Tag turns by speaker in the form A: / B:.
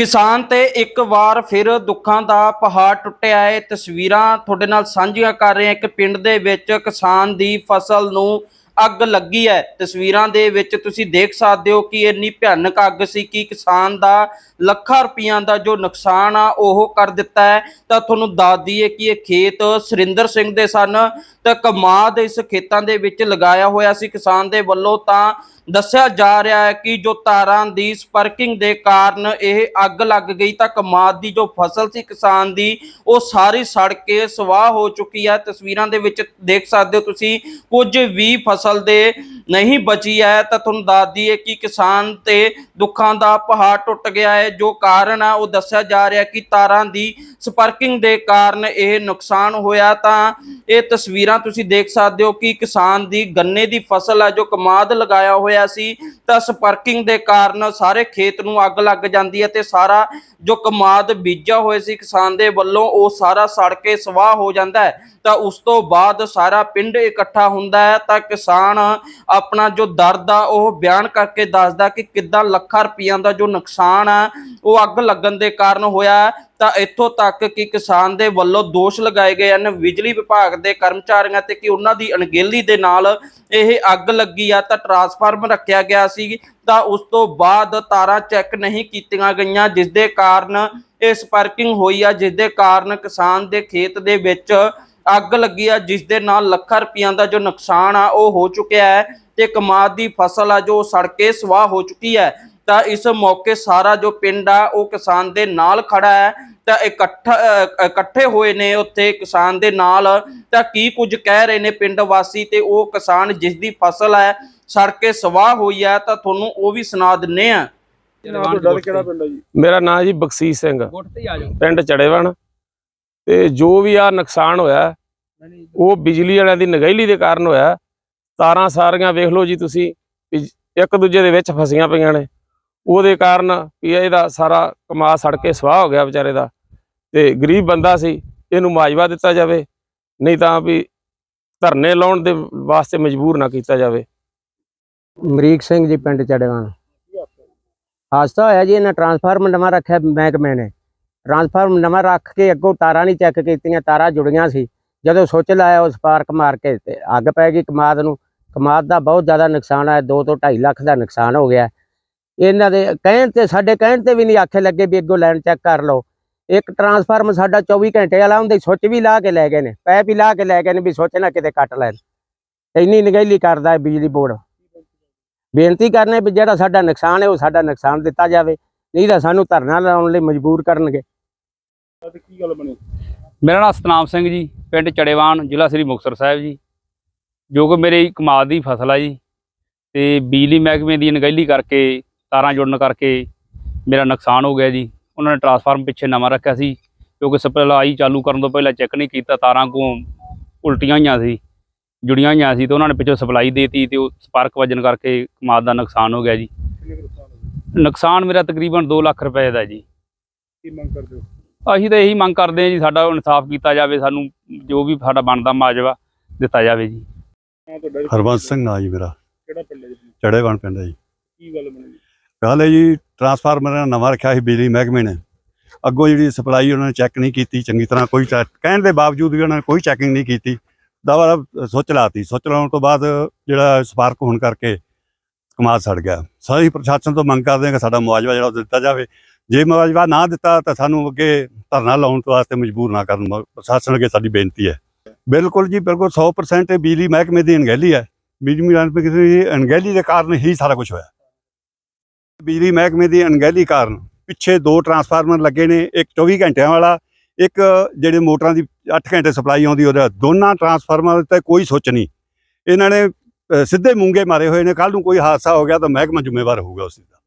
A: ਕਿਸਾਨ ਤੇ ਇੱਕ ਵਾਰ ਫਿਰ ਦੁੱਖਾਂ ਦਾ ਪਹਾੜ ਟੁੱਟਿਆ ਹੈ। ਤਸਵੀਰਾਂ ਤੁਹਾਡੇ ਨਾਲ ਸਾਂਝੀਆਂ ਕਰ ਰਹੇ ਹਾਂ। ਇੱਕ ਪਿੰਡ ਦੇ ਵਿੱਚ ਕਿਸਾਨ ਦੀ ਫਸਲ ਨੂੰ ਅੱਗ ਲੱਗੀ ਹੈ। ਤਸਵੀਰਾਂ ਦੇ ਵਿੱਚ ਤੁਸੀਂ ਦੇਖ ਸਕਦੇ ਹੋ ਕਿ ਇੰਨੀ ਭਿਆਨਕ ਅੱਗ ਸੀ ਕਿ ਕਿਸਾਨ ਦਾ ਲੱਖਾਂ ਰੁਪਈਆਂ ਦਾ ਜੋ ਨੁਕਸਾਨ ਆ, ਉਹ ਕਰ ਦਿੱਤਾ ਹੈ। ਤਾਂ ਤੁਹਾਨੂੰ ਦੱਸ ਦਈਏ ਕਿ ਇਹ ਖੇਤ ਸੁਰਿੰਦਰ ਸਿੰਘ ਦੇ ਸਨ। ਤਾਂ ਕਮਾਦ ਇਸ ਖੇਤਾਂ ਦੇ ਵਿੱਚ ਲਗਾਇਆ ਹੋਇਆ ਸੀ ਕਿਸਾਨ ਦੇ ਵੱਲੋਂ ਤਾਂ ਦੱਸਿਆ ਜਾ ਰਿਹਾ ਹੈ ਕਿ ਜੋ ਤਾਰਾਂ ਦੀ ਸਪਰਕਿੰਗ ਦੇ ਕਾਰਨ ਇਹ ਅੱਗ ਲੱਗ ਗਈ, ਤਾਂ ਕਮਾਦ ਦੀ ਜੋ ਫਸਲ ਸੀ ਕਿਸਾਨ ਦੀ, ਉਹ ਸਾਰੀ ਸੜ ਕੇ ਸਵਾਹ ਹੋ ਚੁੱਕੀ ਹੈ। ਤਸਵੀਰਾਂ ਦੇ ਵਿੱਚ ਦੇਖ ਸਕਦੇ ਹੋ ਤੁਸੀਂ, ਕੁਝ ਵੀ ਫਸਲ ਦੇ ਨਹੀਂ ਬਚੀ ਹੈ, ਤਾਂ ਤੁਹਾਨੂੰ ਦੱਸ ਦਈਏ ਕਿ ਕਿਸਾਨ ਤੇ ਦੁੱਖਾਂ ਦਾ ਪਹਾੜ ਟੁੱਟ ਗਿਆ ਹੈ। ਜੋ ਕਾਰਨ ਆ, ਉਹ ਦੱਸਿਆ ਜਾ ਰਿਹਾ ਕਿ ਤਾਰਾਂ ਦੀ ਸਪਰਕਿੰਗ ਦੇ ਕਾਰਨ ਇਹ ਨੁਕਸਾਨ ਹੋਇਆ ਤਾਂ ਇਹ ਤਸਵੀਰਾਂ ਤੁਸੀਂ ਦੇਖ ਸਕਦੇ ਹੋ ਕਿ ਕਿਸਾਨ ਦੀ ਗੰਨੇ ਦੀ ਫਸਲ ਹੈ, ਜੋ ਕਮਾਦ ਲਗਾਇਆ ਹੋਇਆ ਸੀ, ਤਾਂ ਸਪਰਕਿੰਗ ਦੇ ਕਾਰਨ ਸਾਰੇ ਖੇਤ ਨੂੰ ਅੱਗ ਲੱਗ ਜਾਂਦੀ ਹੈ ਤੇ ਸਾਰਾ ਜੋ ਕਮਾਦ ਬੀਜਿਆ ਹੋਇਆ ਸੀ ਕਿਸਾਨ ਦੇ ਵੱਲੋਂ, ਉਹ ਸਾਰਾ ਸੜ ਕੇ ਸਵਾਹ ਹੋ ਜਾਂਦਾ ਹੈ। ਤਾਂ ਉਸ ਤੋਂ ਬਾਅਦ ਸਾਰਾ ਪਿੰਡ ਇਕੱਠਾ ਹੁੰਦਾ ਹੈ, ਤਾਂ ਕਿਸਾਨ ਆਪਣਾ ਜੋ ਦਰਦ ਆ, ਉਹ ਬਿਆਨ ਕਰਕੇ ਦੱਸਦਾ ਕਿ ਕਿੱਦਾਂ ਲੱਖਾਂ ਰੁਪਈਆਂ ਦਾ ਜੋ ਨੁਕਸਾਨ ਆ, ਉਹ ਅੱਗ ਲੱਗਣ ਦੇ ਕਾਰਨ ਹੋਇਆ ਤਾਂ ਇੱਥੋਂ ਤੱਕ ਕਿ ਕਿਸਾਨ ਦੇ ਵੱਲੋਂ ਦੋਸ਼ ਲਗਾਏ ਗਏ ਹਨ। ਬਿਜਲੀ ਵਿਭਾਗ ਦੇ ਕਰਮਚਾਰੀਆਂ ਤੇ ਕਿ ਉਹਨਾਂ ਦੀ ਅਣਗਹਿਲੀ ਦੇ ਨਾਲ ਇਹ ਅੱਗ ਲੱਗੀ ਆ, ਤਾਂ ਟਰਾਂਸਫਾਰਮ ਰੱਖਿਆ ਗਿਆ ਸੀ। ਤਾਂ ਉਸ ਤੋਂ ਬਾਅਦ ਤਾਰਾਂ ਚੈੱਕ ਨਹੀਂ ਕੀਤੀਆਂ ਗਈਆਂ ਜਿਸ ਦੇ ਕਾਰਨ ਇਹ ਸਪਾਰਕਿੰਗ ਹੋਈ ਆ ਜਿਸ ਦੇ ਕਾਰਨ ਕਿਸਾਨ ਦੇ ਖੇਤ ਦੇ ਵਿੱਚ ਅੱਗ ਲੱਗੀ ਆ ਜਿਸ ਦੇ ਨਾਲ ਲੱਖਾਂ ਰੁਪਈਆਂ ਦਾ ਜੋ ਨੁਕਸਾਨ ਆ, ਉਹ ਹੋ ਚੁੱਕਿਆ ਹੈ ਤੇ ਕਮਾਦ ਦੀ ਫਸਲ ਆ, ਜੋ ਸੜ ਕੇ ਸਵਾਹ ਹੋ ਚੁੱਕੀ ਹੈ। ਤਾਂ ਇਸ ਮੌਕੇ ਸਾਰਾ ਜੋ ਪਿੰਡ ਆ ਉਹ ਕਿਸਾਨ ਦੇ ਨਾਲ ਖੜਾ ਹੈ। ਤਾਂ ਇਕੱਠਾ ਇਕੱਠੇ ਹੋਏ ਨੇ ਉੱਥੇ ਕਿਸਾਨ ਦੇ ਨਾਲ। ਤਾਂ ਕੀ ਕੁਝ ਕਹਿ ਰਹੇ ਨੇ ਪਿੰਡ ਵਾਸੀ ਤੇ ਉਹ ਕਿਸਾਨ ਜਿਸ ਦੀ ਫਸਲ ਹੈ ਸੜ ਕੇ ਸਵਾਹ ਹੋਈ ਹੈ ਤਾਂ ਤੁਹਾਨੂੰ ਉਹ ਵੀ ਸੁਣਾ ਦਿੰਨੇ ਆ।
B: ਮੇਰਾ ਨਾਮ ਜੀ ਬਖਸ਼ੀਸ਼ ਸਿੰਘ। ਪਿੰਡ ਚੜੇਵਣ। ਤੇ ਜੋ ਵੀ ਆ ਨੁਕਸਾਨ ਹੋਇਆ ਉਹ ਬਿਜਲੀ ਵਾਲਿਆਂ ਦੀ ਨਗਹਿਲੀ ਦੇ ਕਾਰਨ ਹੋਇਆ। ਤਾਰਾਂ ਸਾਰੀਆਂ ਵੇਖ ਲਓ ਜੀ ਤੁਸੀਂ ਇੱਕ ਦੂਜੇ ਦੇ ਵਿੱਚ ਫਸੀਆਂ ਪਈਆਂ ਨੇ। ਉਹਦੇ ਕਾਰਨ ਵੀ ਇਹਦਾ ਸਾਰਾ ਕਮਾ ਸੜ ਕੇ ਸਵਾਹ ਹੋ ਗਿਆ ਵਿਚਾਰੇ ਦਾ। ਤੇ ਗਰੀਬ ਬੰਦਾ ਸੀ, ਇਹਨੂੰ ਮਾਜਵਾ ਦਿੱਤਾ ਜਾਵੇ, ਨਹੀਂ ਤਾਂ ਵੀ ਧਰਨੇ ਲਾਉਣ ਦੇ ਵਾਸਤੇ ਮਜਬੂਰ ਨਾ ਕੀਤਾ ਜਾਵੇ।
C: ਅਮਰੀਕ ਸਿੰਘ ਜੀ, ਪਿੰਡ ਚੜੇਵਾਂ ਹਾਦਸਾ ਹੋਇਆ ਜੀ, ਇਹਨਾਂ ਟਰਾਂਸਫਾਰਮ ਨਵਾਂ ਰੱਖਿਆ ਮਹਿਕਮੇ ਨੇ। ਟਰਾਂਸਫਾਰਮ ਨਵਾਂ ਰੱਖ ਕੇ ਅੱਗੋਂ ਤਾਰਾਂ ਨਹੀਂ ਚੈੱਕ ਕੀਤੀਆਂ, ਤਾਰਾਂ ਜੁੜੀਆਂ ਸੀ। ਜਦੋਂ ਸੁੱਚ ਲਾਇਆ, ਉਹ ਸਪਾਰਕ ਮਾਰ ਕੇ ਤੇ ਅੱਗ ਪੈ ਗਈ ਕਮਾਦ ਨੂੰ। ਕਮਾਦ ਦਾ ਬਹੁਤ ਜ਼ਿਆਦਾ ਨੁਕਸਾਨ ਆਇਆ 2 ਤੋਂ 2.5 ਲੱਖ ਦਾ ਨੁਕਸਾਨ ਹੋ ਗਿਆ। ਇਹਨਾਂ ਦੇ ਕਹਿਣ ਤੇ ਸਾਡੇ ਕਹਿਣ ਤੇ ਵੀ ਨਹੀਂ ਆਖੇ ਲੱਗੇ ਵੀ ਅੱਗੋਂ ਲਾਈਨ ਚੈੱਕ ਕਰ ਲਓ। ਇੱਕ ਟਰਾਂਸਫਾਰਮ ਸਾਡਾ 24 ਘੰਟੇ ਵਾਲਾ ਹੁੰਦੇ ਸੁੱਚ ਵੀ ਲਾ ਕੇ ਲੈ ਗਏ ਨੇ ਪੈਪ ਵੀ ਲਾ ਕੇ ਲੈ ਗਏ ਨੇ ਵੀ ਸੁੱਚ ਨਾ ਕਿਤੇ ਕੱਟ ਲੈਣ। ਇੰਨੀ ਨਿਗਹਿਲੀ ਕਰਦਾ ਹੈ ਬਿਜਲੀ ਬੋਰਡ। ਬੇਨਤੀ ਕਰਨੇ ਵੀ ਜਿਹੜਾ ਸਾਡਾ ਨੁਕਸਾਨ ਹੈ ਉਹ ਸਾਡਾ ਨੁਕਸਾਨ ਦਿੱਤਾ ਜਾਵੇ ਨਹੀਂ ਤਾਂ ਸਾਨੂੰ ਧਰਨਾ ਲਾਉਣ ਲਈ ਮਜਬੂਰ ਕਰਨਗੇ।
D: ਤੇ ਕੀ ਗੱਲ ਬਣੀ?
E: ਮੇਰਾ ਨਾਮ ਸਤਨਾਮ ਸਿੰਘ ਜੀ ਪਿੰਡ ਚੜੇਵਾਨ ਜ਼ਿਲ੍ਹਾ ਸ੍ਰੀ ਮੁਕਤਸਰ ਸਾਹਿਬ ਜੀ। ਜੋ ਕਿ ਮੇਰੇ ਕਮਾਦ ਦੀ ਫਸਲ ਆ ਜੀ ਤੇ ਬਿਜਲੀ ਮਹਿਕਮੇ ਦੀ ਅਣਗਹਿਲੀ ਕਰਕੇ ਤਾਰਾਂ ਜੁੜਨ ਕਰਕੇ ਮੇਰਾ ਨੁਕਸਾਨ ਹੋ ਗਿਆ ਜੀ। ਉਹਨਾਂ ਨੇ ਟਰਾਂਸਫਾਰਮ ਪਿੱਛੇ ਨਵਾਂ ਰੱਖਿਆ ਸੀ ਕਿਉਂਕਿ ਸਪਲਾਈ ਚਾਲੂ ਕਰਨ ਤੋਂ ਪਹਿਲਾਂ ਚੈੱਕ ਨਹੀਂ ਕੀਤਾ ਤਾਰਾਂ ਕੋ ਉਲਟੀਆਂ ਹੋਈਆਂ ਸੀ ਜੁੜੀਆਂ ਹੋਈਆਂ ਸੀ ਤੇ ਉਹਨਾਂ ਨੇ ਪਿੱਛੋਂ ਸਪਲਾਈ ਦੇਤੀ ਤੇ ਉਹ ਸਪਾਰਕ ਵੱਜਣ ਕਰਕੇ ਕਮਾਦ ਦਾ ਨੁਕਸਾਨ ਹੋ ਗਿਆ ਜੀ।
D: ਨੁਕਸਾਨ
E: ਮੇਰਾ ਤਕਰੀਬਨ 2 ਲੱਖ ਰੁਪਏ ਦਾ ਜੀ।
D: ਕੀ ਮੰਗ ਕਰਦੇ ਹੋ?
E: ਅਸੀਂ ਤਾਂ ਇਹੀ ਮੰਗ ਕਰਦੇ ਹਾਂ ਜੀ ਸਾਡਾ ਇਨਸਾਫ ਕੀਤਾ ਜਾਵੇ ਸਾਨੂੰ ਜੋ ਵੀ ਸਾਡਾ ਬਣਦਾ ਮਾਜਵਾ ਦਿੱਤਾ ਜਾਵੇ ਜੀ।
F: ਹਰਬੰਸ ਸਿੰਘ ਨਾਂ ਜੀ ਮੇਰਾ।
D: ਕਿਹੜਾ ਪਿੰਡ ਹੈ ਜੀ?
F: ਚੜੇਵਣ ਪਿੰਡ ਹੈ ਜੀ।
D: ਕੀ ਗੱਲ ਬਣੀ?
F: ਹਾਲੇ ਜੀ ਟਰਾਂਸਫਾਰਮਰ ਨਵਾਂ ਰੱਖਿਆ ਸੀ ਬਿਜਲੀ ਮਹਿਕਮੇ ਨੇ। ਅੱਗੋਂ ਜਿਹੜੀ ਸਪਲਾਈ ਉਹਨਾਂ ਨੇ ਚੈੱਕ ਨਹੀਂ ਕੀਤੀ, ਚੰਗੀ ਤਰ੍ਹਾਂ ਕੋਈ ਚੈੱਕ, ਕਹਿਣ ਦੇ ਬਾਵਜੂਦ ਵੀ ਉਹਨਾਂ ਨੇ ਕੋਈ ਚੈਕਿੰਗ ਨਹੀਂ ਕੀਤੀ। ਦਵਾ ਸੁੱਚ ਲਾਤੀ। ਸੁੱਚ ਲਾਉਣ ਤੋਂ ਬਾਅਦ ਜਿਹੜਾ ਸਪਾਰਕ ਹੋਣ ਕਰਕੇ ਕਮਾਦ ਸੜ ਗਿਆ। ਸਾਰੀ ਪ੍ਰਸ਼ਾਸਨ ਤੋਂ ਮੰਗ ਕਰਦੇ ਹਾਂ ਕਿ ਸਾਡਾ ਮੁਆਵਜ਼ਾ ਜਿਹੜਾ ਉਹ ਦਿੱਤਾ ਜਾਵੇ। ਜੇ ਮੁਆਵਜ਼ਾ ਨਾ ਦਿੱਤਾ ਤਾਂ ਸਾਨੂੰ ਅੱਗੇ ਧਰਨਾ ਲਾਉਣ ਤੋਂ ਵਾਸਤੇ ਮਜਬੂਰ ਨਾ ਕਰਨ। ਪ੍ਰਸ਼ਾਸਨ ਅੱਗੇ ਸਾਡੀ ਬੇਨਤੀ ਹੈ। ਬਿਲਕੁਲ ਜੀ, ਬਿਲਕੁਲ 100% ਬਿਜਲੀ ਮਹਿਕਮੇ ਦੀ ਅਣਗਹਿਲੀ ਹੈ। ਬਿਜਲੀ ਮਹਿਕਮੇ ਦੀ ਅਣਗਹਿਲੀ ਦੇ ਕਾਰਨ ਹੀ ਸਾਰਾ ਕੁਝ ਹੋਇਆ। ਬਿਜਲੀ ਮਹਿਕਮੇ ਦੀ ਅਣਗਹਿਲੀ ਕਾਰਨ ਪਿੱਛੇ ਦੋ ਟਰਾਂਸਫਾਰਮਰ ਲੱਗੇ ਨੇ, ਇੱਕ 24 ਘੰਟਿਆਂ ਵਾਲਾ, ਇੱਕ ਜਿਹੜੇ ਮੋਟਰਾਂ ਦੀ 8 ਘੰਟੇ ਸਪਲਾਈ ਆਉਂਦੀ, ਉਹਦਾ ਦੋਨਾਂ ਟਰਾਂਸਫਾਰਮਰ ਤੇ ਕੋਈ ਸੋਚ ਨਹੀਂ। ਇਹਨਾਂ ਨੇ ਸਿੱਧੇ ਮੂੰਗੇ ਮਾਰੇ ਹੋਏ ਨੇ ਕੱਲ ਨੂੰ ਕੋਈ ਹਾਦਸਾ ਹੋ ਗਿਆ ਤਾਂ ਮਹਿਕਮਾ ਜ਼ਿੰਮੇਵਾਰ ਹੋਊਗਾ ਉਸ ਦਾ।